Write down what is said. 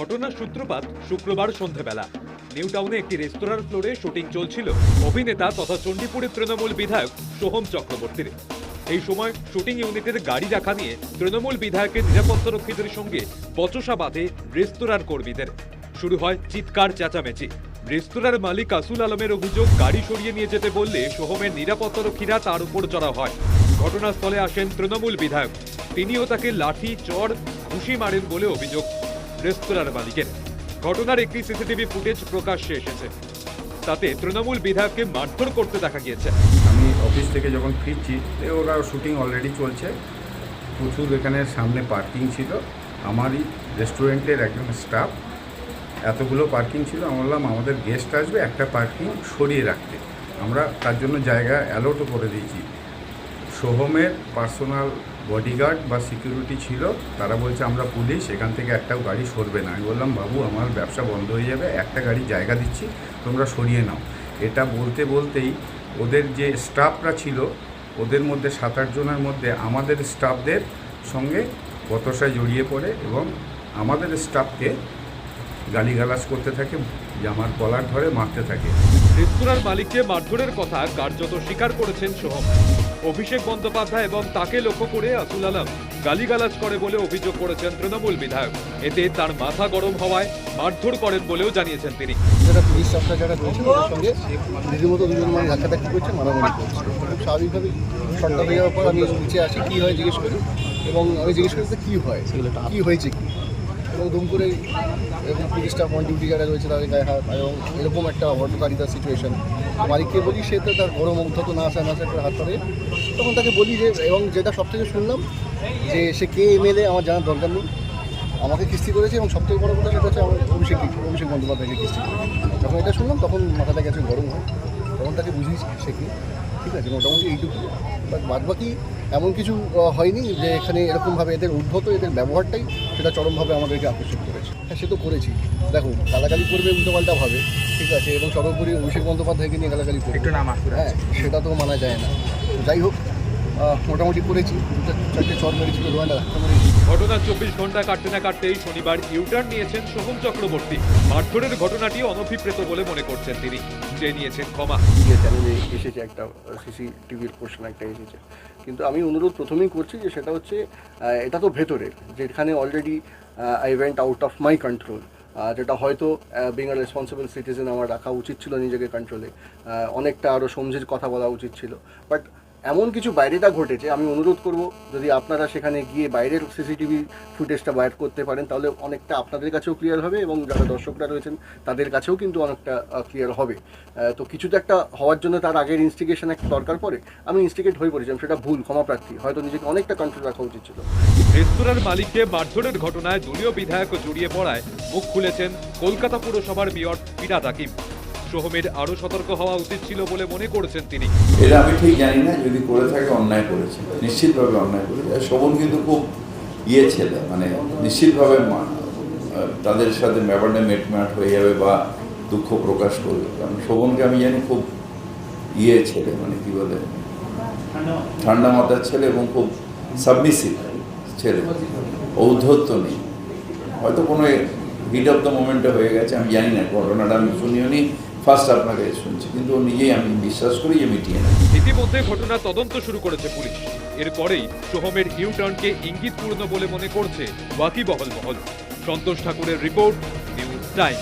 ঘটনার সূত্রপাত শুক্রবার সন্ধেবেলা। নিউ টাউনে একটি রেস্তোরাঁর ফ্লোরে শুটিং চলছিল। অভিনেতা তথা চণ্ডীপুরের তৃণমূল বিধায়ক সোহম চক্রবর্তীর। এই সময় শুটিং ইউনিটের গাড়ি রাখা নিয়ে তৃণমূল বিধায়কের নিরাপত্তারক্ষীদের সঙ্গে বচসা বাঁধে রেস্তোরাঁর কর্মীদের। শুরু হয় চিৎকার চেঁচামেচি। রেস্তোরাঁর মালিক আসুল আলমের অভিযোগ, গাড়ি সরিয়ে নিয়ে যেতে বললে সোহমের নিরাপত্তারক্ষীরা তার উপর চড়া হয়। ঘটনাস্থলে আসেন তৃণমূল বিধায়ক। তিনিও তাকে লাঠি, চড়, ঘুষি মারেন বলে অভিযোগ। রেস্তোরাঁর মালিকের ঘটনার একটি সিসিটিভি ফুটেজ প্রকাশ্যে এসেছে। তাতে তৃণমূল বিধায়ককে মারধর করতে দেখা গিয়েছে। আমি অফিস থেকে যখন ফিরছি ওরা শুটিং অলরেডি চলছে। প্রচুর এখানে সামনে পার্কিং ছিল। আমারই রেস্টুরেন্টের একজন স্টাফ এতগুলো পার্কিং ছিল। আমি বললাম, আমাদের গেস্ট আসবে, একটা পার্কিং সরিয়ে রাখতে। আমরা তার জন্য জায়গা অ্যালোটও করে দিয়েছি। সোহমের পার্সোনাল বডিগার্ড বা সিকিউরিটি ছিল, তারা বলছে, আমরা পুলিশ, এখান থেকে একটাও গাড়ি সরবে না। আমি বললাম, বাবু, আমার ব্যবসা বন্ধ হয়ে যাবে, একটা গাড়ি জায়গা দিচ্ছি, তোমরা সরিয়ে নাও। এটা বলতে বলতেই ওদের যে স্টাফরা ছিল, ওদের মধ্যে সাত আট জনের মধ্যে আমাদের স্টাফদের সঙ্গে বতসায় জড়িয়ে পড়ে এবং আমাদের স্টাফকে গালিগালাজ করতে থাকে জামার কলার ধরে মারতে থাকে। রেস্তোরাঁর মালিককে মারধরের কথা কার্যত স্বীকার করেছেন সোহম। অভিষেক বন্দ্যোপাধ্যায় এবং তাকে লক্ষ্য করে আসুল আলম গালিগালাজ করে বলে অভিযোগ করেছেন তৃণমূল বিধায়ক। এতে তার মাথা গরম হওয়ায় মারধর করেন বলেও জানিয়েছেন তিনি। যারা পুলিশ স্টাফরা যারা রয়েছে তাদের সঙ্গে আমি নিচে আসি, কী হয় জিজ্ঞেস করি এবং আমি জিজ্ঞেস করি যে কী হয়, কী হয়েছে কি? করে এবং পুলিশ স্টাফ অন ডিউটি যারা রয়েছে তাদের গায়ে হাত, এবং এরকম একটা হটকারিতার সিচুয়েশন মালিককে বলি, সে তো তার গরম অন্তত না আসে, না করে হাত ধরে। তখন তাকে বলি যে, এবং যেটা সব থেকে শুনলাম, যে সে কে এমএলএ আমার জানার দরকার নেই। আমাকে কিস্তি করেছে, এবং সবথেকে বড় কথা সেটা হচ্ছে আমার অভিষেক অভিষেক বন্দ্যোপাধ্যায়কে কিস্তি যখন এটা শুনলাম, তখন মাথাটা গেছে গরম হয়। তখন তাকে বুঝিয়েছি, সে কি? ঠিক আছে, মোটামুটি এইটুকু বাদ বাকি এমন কিছু হয়নি যে এখানে এরকমভাবে এদের উদ্ভূত এদের ব্যবহারটাই সেটা চরমভাবে আমাদেরকে আকর্ষিত করেছে। হ্যাঁ সে তো করেছি। দেখো গালাগালি করবে উল্টোপাল্টা ভাবে ঠিক আছে এবং সর্বোপরি অভিষেক বন্দ্যোপাধ্যায়কে নিয়ে গালাগালি করবে। একটু নাম হ্যাঁ সেটা তো মানা যায় না। যাই হোক মোটামুটি করেছি। দুটো চারটে চর মেরেছিল রোয়ানা রাস্তা মেরেছি ঘটনার চব্বিশ ঘণ্টা কাটতে না কাটতেই শনিবার ইউটার্ন নিয়েছেন সোহম চক্রবর্তী। মারধরের ঘটনাটি অনভিপ্রেত বলে মনে করছেন তিনি। চেয়ে নিয়েছেন ক্ষমা। যে চ্যানেলে এসেছে একটা সিসিটিভির পোর্শন একটা এসেছে। কিন্তু আমি অনুরোধ প্রথমেই করছি যে সেটা হচ্ছে এটা তো ভেতরের, যেখানে already I went out of my control যেটা হয়তো বিং আ রেসপন্সিবল সিটিজেন আমার রাখা উচিত ছিল নিজেকে কন্ট্রোলে অনেকটা আরও সমঝে কথা বলা উচিত ছিল। বাট এমন কিছু বাইরেটা ঘটেছে, আমি অনুরোধ করব, যদি আপনারা সেখানে গিয়ে বাইরের সিসিটিভি ফুটেজটা বাইর করতে পারেন, তাহলে অনেকটা আপনাদের কাছেও ক্লিয়ার হবে এবং যারা দর্শকরা রয়েছেন, তাদের কাছেও কিন্তু অনেকটা ক্লিয়ার হবে। তো কিছু তো একটা হওয়ার জন্য তার আগের ইনস্টিগেশন একটা দরকার পড়ে, আমি ইনস্টিগেট হয়ে পড়েছিলাম, সেটা ভুল, ক্ষমা প্রার্থী, হয়তো নিজেকে অনেকটা কন্ট্রোল রাখা উচিত ছিল। রেস্তোরাঁর মালিককে মারধরের ঘটনায় দলীয় বিধায়ক জড়িয়ে পড়ায় মুখ খুলেছেন কলকাতা পুরসভার মেয়র পিনাদ হাকিম সোহমের আরও সতর্ক হওয়া উচিত ছিল বলে মনে করেছেন তিনি। এটা আমি ঠিক জানি না যদি করে থাকে অন্যায় করেছে। নিশ্চিতভাবে অন্যায় করেছে। শোভন কিন্তু খুব ইয়ে ছেলে মানে নিশ্চিতভাবে মা- তাদের সাথে ব্যাপারটা মেটমাট হয়ে যাবে বা দুঃখ প্রকাশ করবে। কারণ শোভনকে আমি জানি খুব ইয়ে ছেলে মানে কি বলে? ঠান্ডা মাথার ছেলে। এবং খুব সাবমিসিভ ছেলে। ঔদ্ধত্য নেই। হয়তো কোনো হিট অফ দ্য মোমেন্টে হয়ে গেছে আমি জানি না ঘটনাটা আমি শুনিও নি ফার্স্ট শুনছি কিন্তু নিজেই আমি বিশ্বাস করি যে মিটিয়ে না ইতিমধ্যে ঘটনা তদন্ত শুরু করেছে পুলিশ। এরপরেই সোহমের ইউটার্নকে ইঙ্গিতপূর্ণ বলে মনে করছে বাকি বহল মহল। সন্তোষ ঠাকুরের রিপোর্ট নিউজ টাইম